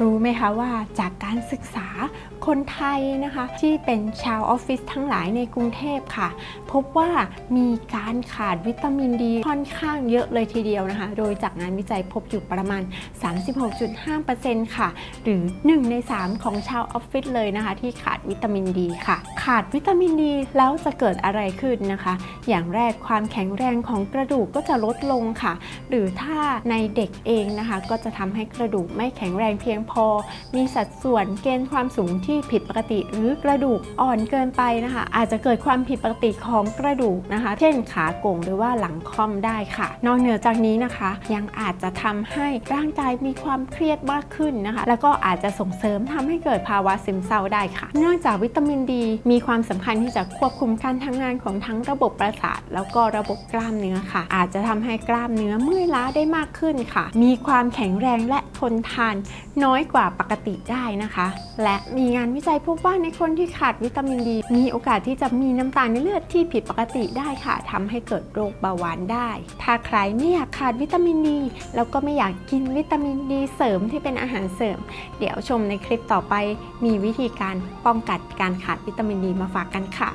รู้ไหมคะว่าจากการศึกษาคนไทยนะคะที่เป็นชาวออฟฟิศทั้งหลายในกรุงเทพค่ะ พบว่ามีการขาดวิตามินดีค่อนข้างเยอะเลยทีเดียวนะคะ โดยจากงานวิจัยพบอยู่ประมาณ 36.5%ค่ะ หรือ 1 ใน 3 ของชาวออฟฟิศเลยนะคะ ที่ขาดวิตามินดีค่ะ ขาดวิตามินดีแล้วจะเกิดอะไรขึ้นนะคะ อย่างแรกความแข็งแรงของกระดูกก็จะลดลงค่ะ หรือถ้าในเด็กเองนะคะ ก็จะทำให้กระดูกไม่แข็งแรงเพียงพอ มีสัดส่วนเกณฑ์ความสูงที่ผิดปกติ หรือกระดูกอ่อนเกินไปนะคะ อาจจะเกิดความผิดปกติของกระดูกนะคะ เช่นขาโก่งหรือว่าหลังคอมได้ค่ะ นอกเหนือจากนี้นะคะ ยังอาจจะทำให้ร่างกายมีความเครียดมากขึ้นนะคะ แล้วก็อาจจะส่งเสริมทำให้เกิดภาวะซึมเศร้าได้ค่ะ เนื่องจากวิตามินดี มีความสำคัญที่จะควบคุมการทำงานของทั้งระบบประสาท แล้วก็ระบบกล้ามเนื้อค่ะ อาจจะทำให้กล้ามเนื้อเมื่อยล้าได้มากขึ้นค่ะ มีความแข็งแรงและทนทานน้อยกว่าปกติได้นะคะ และมีงานวิจัยพบว่าในคนที่ขาดวิตามินดีมีโอกาสที่จะมีน้ำตาลในเลือดที่ผิดปกติได้ค่ะทำให้เกิดโรคเบาหวานได้ ถ้าใครไม่อยากขาดวิตามินดีแล้วก็ไม่อยากกินวิตามินดีเสริมที่เป็นอาหารเสริม เดี๋ยวชมในคลิปต่อไป มีวิธีการป้องกันการขาดวิตามินดีมาฝากกันค่ะ